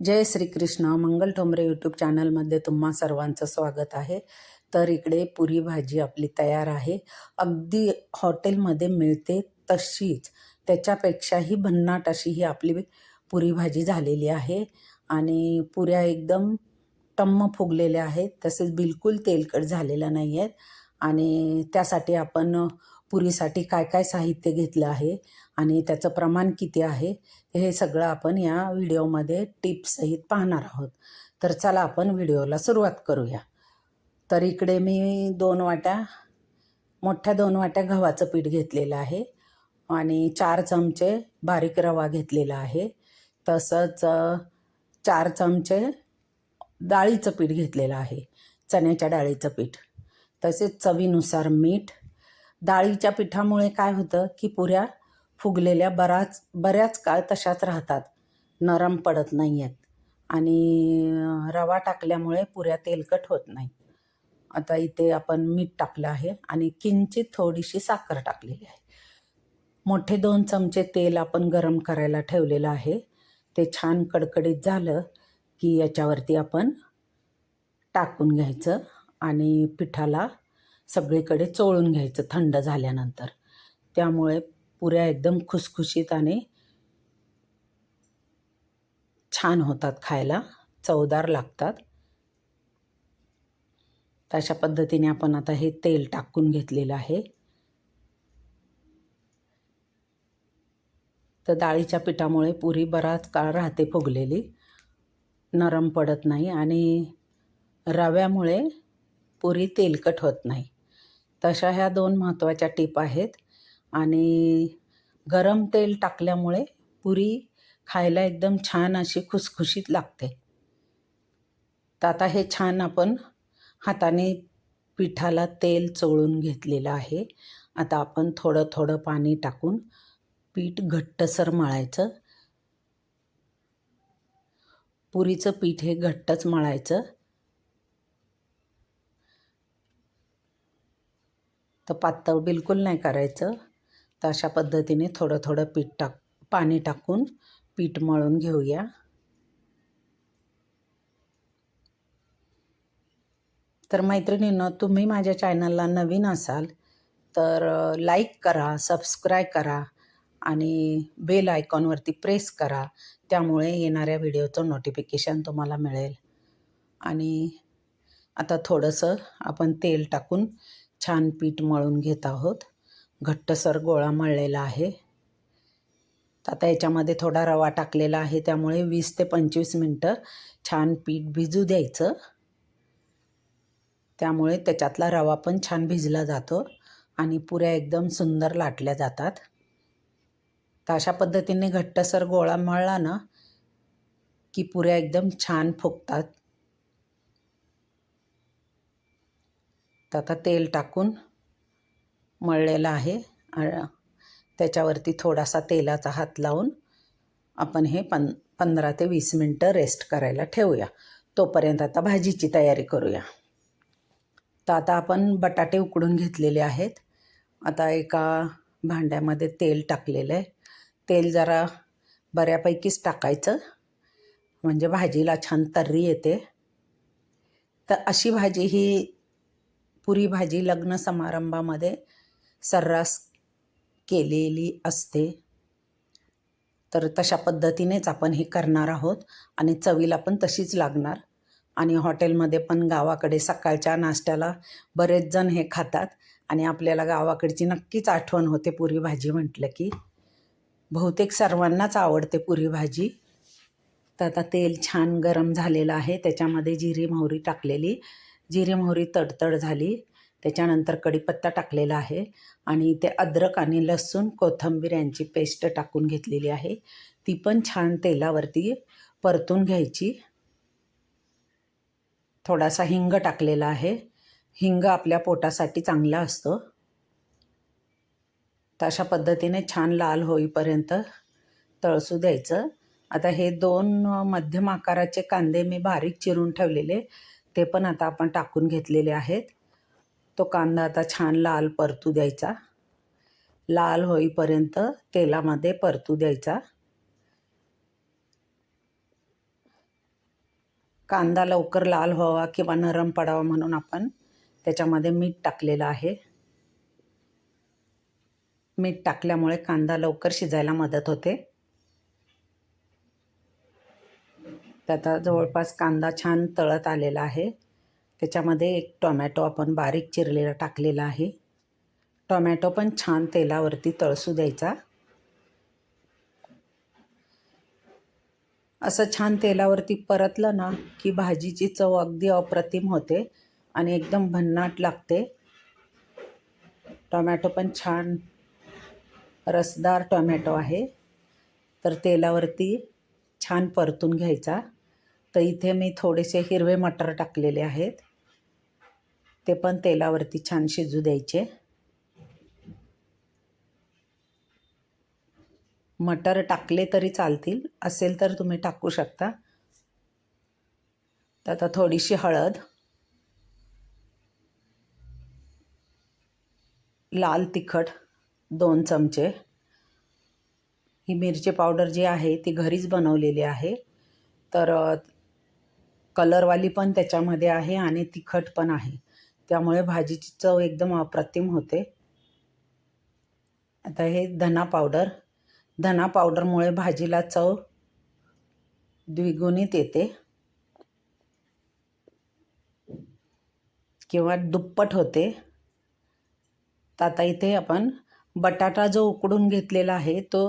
जय Shrikrishna. Mangal Thombare YouTube चॅनलमध्ये तुम्हा सर्वांचं स्वागत आहे. तर इकडे पुरी भाजी आपली तयार आहे. अगदी हॉटेलमध्ये मिळते तशीच. त्याच्यापेक्षाही भन्नाट अशी ही आपली पुरी भाजी झालेली आहे. आणि पुऱ्या एकदम टम्म फुगलेल्या आहेत. तसेच बिलकुल तेलकट झालेल्या नाही आहेत आणि त्यासाठी आपण पुरीसाठी काय काय साहित्य घेतलं आहे आणि त्याचं प्रमाण किती आहे हे सगळं आपण या व्हिडिओमध्ये टिप्ससहित पाहणार आहोत. तर चला आपण व्हिडिओला सुरुवात करूया. तर इकडे मी दोन वाट्या मोठ्या दोन वाट्या गव्हाचं पीठ घेतलेलं आहे आणि चार चमचे बारीक रवा घेतलेला आहे. तसंच चार चमचे डाळीचं पीठ घेतलेलं आहे चण्याच्या डाळीचं पीठ. तसेच चवीनुसार मीठ. डाळीच्या पिठामुळे काय होतं की पुऱ्या फुगलेल्या बराच बऱ्याच काळ तशाच राहतात. नरम पडत नाही आहेत आणि रवा टाकल्यामुळे पुऱ्या तेलकट होत नाही. आता इथे आपण मीठ टाकलं आहे आणि किंचित थोडीशी साखर टाकलेली आहे. मोठे दोन चमचे तेल आपण गरम करायला ठेवलेलं आहे. ते छान कडकडीत झालं की याच्यावरती आपण टाकून घ्यायचं. आणि पिठाला सगळीकडे चोळून घ्यायचं थंड झाल्यानंतर. त्यामुळे पुऱ्या एकदम खुसखुशीत आणि छान होतात खायला. चवदार लागतात. तशा पद्धतीने आपण आता हे तेल टाकून घेतलेलं आहे. तर डाळीच्या पिठामुळे पुरी बराच काळ राहते फुगलेली. नरम पडत नाही आणि रव्यामुळे पुरी तेलकट होत नाही. तशा ह्या दोन महत्त्वाच्या टीप आहेत. आणि गरम तेल टाकल्यामुळे पुरी खायला एकदम छान अशी खुसखुशीत लागते. तर आता हे छान आपण हाताने पिठाला तेल चोळून घेतलेलं आहे. आता आपण थोडं थोडं पाणी टाकून पीठ घट्टसर मळायचं. पुरीचं पीठ हे घट्टच मळायचं. तर पातळ बिलकुल नाही करायचं. तर अशा पद्धतीने थोडं थोडं पीठ टाक पाणी टाकून पीठ मळून घेऊया. तर मैत्रिणींनो तुम्ही माझ्या चॅनलला नवीन असाल तर लाईक करा सबस्क्राईब करा आणि बेल आयकॉनवरती प्रेस करा. त्यामुळे येणाऱ्या व्हिडिओचं नोटिफिकेशन तुम्हाला मिळेल. आणि आता थोडंसं आपण तेल टाकून छान पीठ मळून घेत आहोत. घट्टसर गोळा मळलेला आहे. आता याच्यामध्ये थोडा रवा टाकलेला आहे त्यामुळे वीस ते पंचवीस मिनटं छान पीठ भिजू द्यायचं. त्यामुळे त्याच्यातला रवा पण छान भिजला जातो आणि पुऱ्या एकदम सुंदर लाटल्या जातात. तर अशा पद्धतीने घट्टसर गोळा मळला ना की पुऱ्या एकदम छान फुगतात. तर आता तेल टाकून मळलेलं आहे. त्याच्यावरती थोडासा तेलाचा हात लावून आपण हे पन पंधरा ते वीस मिनटं रेस्ट करायला ठेवूया. तोपर्यंत आता भाजीची तयारी करूया. तर आता आपण बटाटे उकडून घेतलेले आहेत. आता एका भांड्यामध्ये तेल टाकलेलं आहे. तेल जरा बऱ्यापैकीच टाकायचं. म्हणजे भाजीला छान तर्री येते. तर अशी भाजी ही पुरी भाजी लग्न समारंभामध्ये सर्रास केलेली असते. तर तशा पद्धतीनेच आपण हे करणार आहोत आणि चवीला पण तशीच लागणार. आणि हॉटेलमध्ये पण गावाकडे सकाळच्या नाश्त्याला बरेच जण हे खातात आणि आपल्याला गावाकडची नक्कीच आठवण होते पुरी भाजी म्हटलं की. बहुतेक सर्वांनाच आवडते पुरी भाजी. तर आता तेल छान गरम झालेलं आहे. त्याच्यामध्ये जिरी मोहरी टाकलेली. जिरी मोहरी तडतड झाली. त्याच्यानंतर कढीपत्ता टाकलेला आहे आणि ते अद्रक आणि लसूण कोथंबीर यांची पेस्ट टाकून घेतलेली आहे. ती पण छान तेलावरती परतून घ्यायची. थोडासा हिंग टाकलेला आहे. हिंग आपल्या पोटासाठी चांगला असतो. तर अशा पद्धतीने छान लाल होईपर्यंत तळसू द्यायचं. आता हे दोन मध्यम आकाराचे कांदे मी बारीक चिरून ठेवलेले. ते पण आता आपण टाकून घेतलेले आहेत. तो कांदा आता छान लाल परतू द्यायचा. लाल होईपर्यंत तेलामध्ये परतू द्यायचा. कांदा लवकर लाल व्हावा किंवा नरम पडावा म्हणून आपण त्याच्यामध्ये मीठ टाकलेलं आहे. मीठ टाकल्यामुळे कांदा लवकर शिजायला मदत होते. तर आता जवळपास कांदा छान तळत आलेला आहे. त्याच्यामध्ये एक टोमॅटो आपण बारीक चिरलेला टाकलेला आहे. टोमॅटो पण छान तेलावरती तळसू द्यायचा. असं छान तेलावरती परतलं ना की भाजीची चव अगदी अप्रतिम होते आणि एकदम भन्नाट लागते. टोमॅटो पण छान रसदार टोमॅटो आहे. तर तेलावरती छान परतून घ्यायचा. तर इथे मी थोडेसे हिरवे मटर टाकलेले आहेत. ते पण तेलावरती छान शिजू द्यायचे. मटर टाकले तरी चालतील असेल तर तुम्ही टाकू शकता. तर आता थोडीशी हळद लाल तिखट दोन चमचे. ही मिरची पावडर जी आहे ती घरीच बनवलेली आहे. तर कलरवाली पण त्याच्यामध्ये आहे आणि तिखट पण आहे. त्यामुळे भाजीची चव एकदम अप्रतिम होते. आता हे धना पावडर. धना पावडरमुळे भाजीला चव द्विगुणित येते. किंवा दुप्पट होते. तर आता इथे आपण बटाटा जो उकडून घेतलेला आहे तो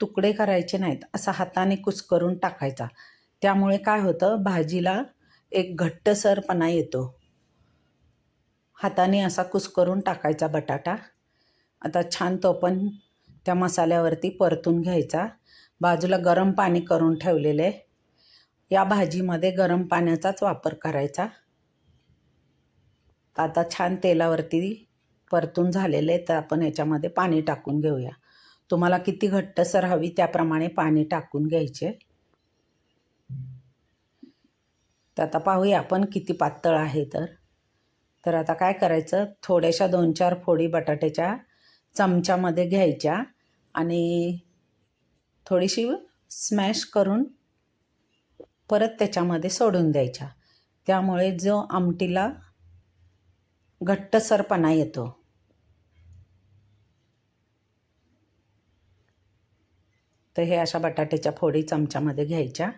तुकडे करायचे नाहीत. असा हाताने कुस्करून टाकायचा. त्यामुळे काय होतं? भाजीला एक घट्टसरपणा येतो. हाताने असा कुस्करून टाकायचा बटाटा. आता छान तो पण त्या मसाल्यावरती परतून घ्यायचा. बाजूला गरम पाणी करून ठेवलेले. या भाजीमध्ये गरम पाण्याचाच वापर करायचा. आता छान तेलावरती परतून झालेले तर आपण याच्यामध्ये पाणी टाकून घेऊया. तुम्हाला किती घट्टसर हवी त्याप्रमाणे पाणी टाकून घ्यायचे. तर आता पाहूया आपण किती पातळ आहे तर. तर आता काय करायचं? थोड्याशा दोन चार फोडी बटाट्याच्या चमच्यामध्ये घ्यायच्या आणि थोडीशी स्मॅश करून परत त्याच्यामध्ये सोडून द्यायच्या. त्यामुळे जो आमटीला घट्टसरपणा येतो तर हे अशा बटाट्याच्या फोडी चमच्यामध्ये घ्यायच्या.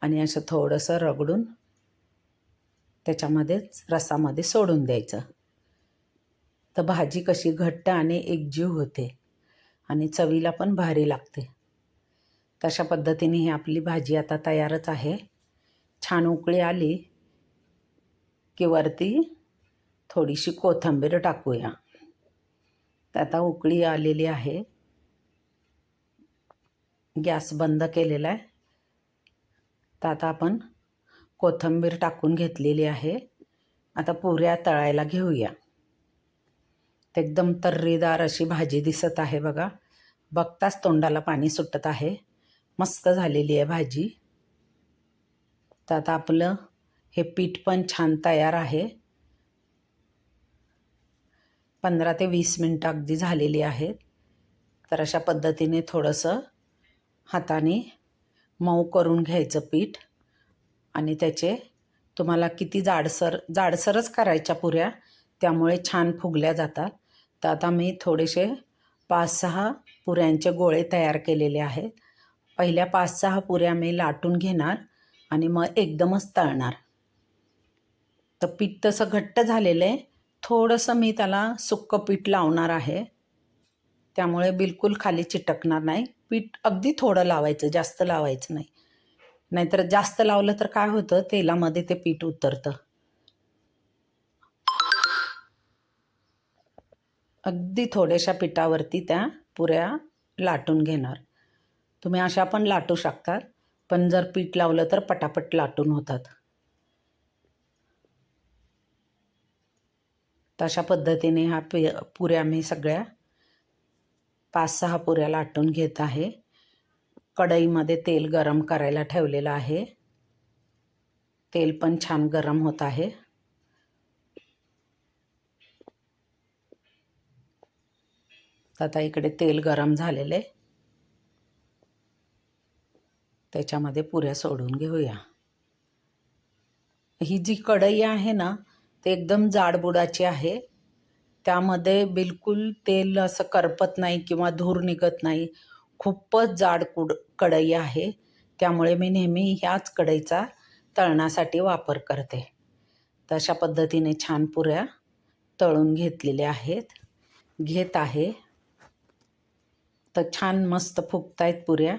आणि असं थोडंसं रगडून त्याच्यामध्येच रसामध्ये सोडून द्यायचं. तर भाजी कशी घट्ट आणि एकजीव होते आणि चवीला पण भारी लागते. तशा पद्धतीने ही आपली भाजी आता तयारच आहे. छान उकळी आली की वरती थोडीशी कोथिंबीर टाकूया. तर आता उकळी आलेली आहे. गॅस बंद केलेला आहे. तर आता आपण कोथिंबीर टाकून घेतलेली आहे. आता पुऱ्या तळायला घेऊया. एकदम तर्रीदार अशी भाजी दिसत आहे बघा. बघताच तोंडाला पाणी सुटत आहे. मस्त झालेली आहे भाजी. तर आता आपलं हे पीठ पण छान तयार आहे. पंधरा ते वीस मिनटं अगदी झालेली आहेत. तर अशा पद्धतीने थोडंसं हाताने मऊ करून घ्यायचं पीठ. आणि त्याचे तुम्हाला किती जाडसर जाडसरच करायच्या पुऱ्या त्यामुळे छान फुगल्या जातात. तर आता मी थोडेसे पाच सहा पुऱ्यांचे गोळे तयार केलेले आहेत. पहिल्या पाच सहा पुऱ्या मी लाटून घेणार आणि मग एकदमच तळणार. तर पीठ तसं घट्ट झालेलं आहे. थोडंसं मी त्याला सुक्कं पीठ लावणार आहे. त्यामुळे बिलकुल खाली चिटकणार नाही. पीठ अगदी थोडं लावायचं जास्त लावायचं नाही. नाहीतर जास्त लावलं तर काय होतं? तेलामध्ये ते पीठ उतरतं. अगदी थोड्याशा पिठावरती त्या पुऱ्या लाटून घेणार. तुम्ही अशा पण लाटू शकतात पण जर पीठ लावलं तर पटापट लाटून होतात. तशा पद्धतीने ह्या पुऱ्या मी सगळ्या पाच सहा पुऱ्या लाटून घेत आहे. कढईमध्ये तेल गरम करायला ठेवलेलं आहे. तेल पण छान गरम होत आहे. आता इकडे तेल गरम झालेलं आहे. त्याच्यामध्ये पुऱ्या सोडून घेऊया. ही जी कढई आहे ना ते एकदम जाडबुडाची आहे. त्यामध्ये बिलकुल तेल असं करपत नाही किंवा धूर निघत नाही. खूपच जाड कुड कढई आहे. त्यामुळे मी नेहमी ह्याच कढईचा तळण्यासाठी वापर करते. तर अशा पद्धतीने छान पुऱ्या तळून घेतलेल्या आहेत. घेत आहे. तर छान मस्त फुगतायत पुऱ्या.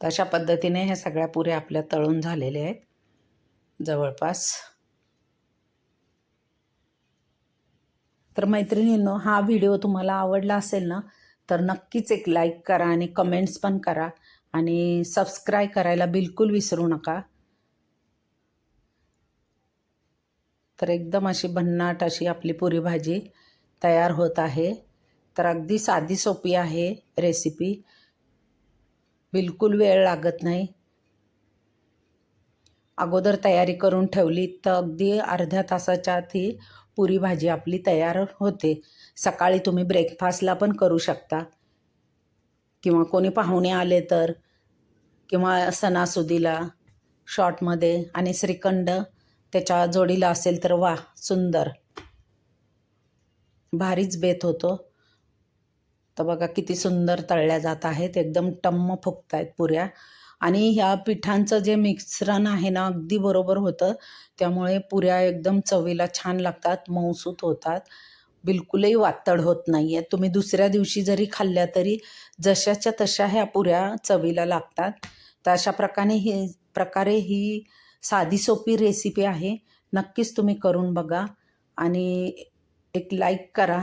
तर अशा पद्धतीने ह्या सगळ्या पुऱ्या आपल्या तळून झालेल्या आहेत. जवळपास. तर मैत्रिणींनो हा व्हिडिओ तुम्हाला आवडला असेल ना तर नक्कीच एक लाईक करा आणि कमेंट्स पण करा आणि सबस्क्राईब करायला बिलकुल विसरू नका. तर एकदम अशी भन्नाट अशी आपली पुरी भाजी तयार होत आहे. तर अगदी साधी सोपी आहे रेसिपी बिलकुल वेळ लागत नाही. अगोदर तयारी करून ठेवली तर अगदी अर्ध्या तासाच्या आत ही पुरी भाजी आपली तयार होते. सकाळी तुम्ही ब्रेकफास्टला पण करू शकता. किंवा कोणी पाहुणे आले तर किंवा सणासुदीला शॉर्टमध्ये आणि श्रीखंड त्याच्या जोडीला असेल तर वा सुंदर. भारीच बेत होतो. तर बघा किती सुंदर तळल्या जात आहेत एकदम टम्म फुगत आहेत पुऱ्या. आणि ह्या पिठांचं जे मिश्रण आहे ना अगदी बरोबर होतं. त्यामुळे पुऱ्या एकदम चवीला छान लागतात मऊसूत होतात. बिलकुलही वातड होत नाही आहे तुम्ही दुसऱ्या दिवशी जरी खाल्ल्या तरी जशाच्या तशा ह्या पुऱ्या चवीला लागतात. तर अशा प्रकारे ही प्रकारे ही साधी सोपी रेसिपी आहे. नक्कीच तुम्ही करून बघा आणि एक लाईक करा.